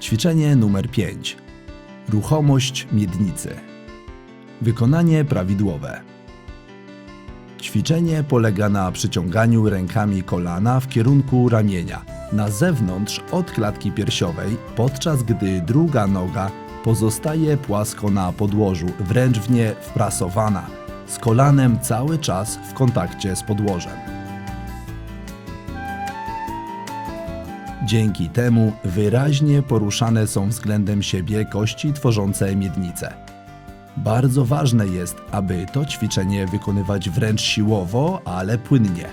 Ćwiczenie numer 5. Ruchomość miednicy. Wykonanie prawidłowe. Ćwiczenie polega na przyciąganiu rękami kolana w kierunku ramienia, na zewnątrz od klatki piersiowej, podczas gdy druga noga pozostaje płasko na podłożu, wręcz w nie wprasowana, z kolanem cały czas w kontakcie z podłożem. Dzięki temu wyraźnie poruszane są względem siebie kości tworzące miednicę. Bardzo ważne jest, aby to ćwiczenie wykonywać wręcz siłowo, ale płynnie.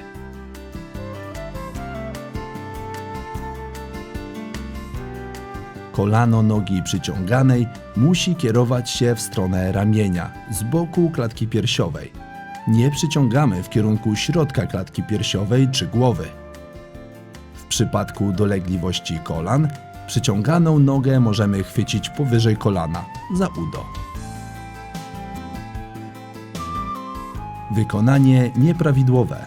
Kolano nogi przyciąganej musi kierować się w stronę ramienia, z boku klatki piersiowej. Nie przyciągamy w kierunku środka klatki piersiowej czy głowy. Przypadku dolegliwości kolan, przyciąganą nogę możemy chwycić powyżej kolana, za udo. Wykonanie nieprawidłowe.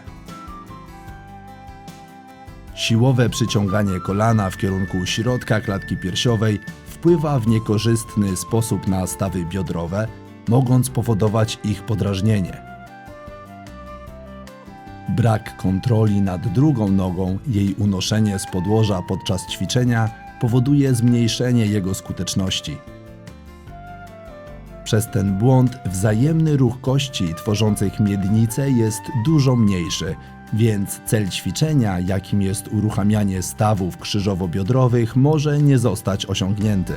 Siłowe przyciąganie kolana w kierunku środka klatki piersiowej wpływa w niekorzystny sposób na stawy biodrowe, mogąc powodować ich podrażnienie. Brak kontroli nad drugą nogą, jej unoszenie z podłoża podczas ćwiczenia powoduje zmniejszenie jego skuteczności. Przez ten błąd wzajemny ruch kości tworzących miednicę jest dużo mniejszy, więc cel ćwiczenia, jakim jest uruchamianie stawów krzyżowo-biodrowych, może nie zostać osiągnięty.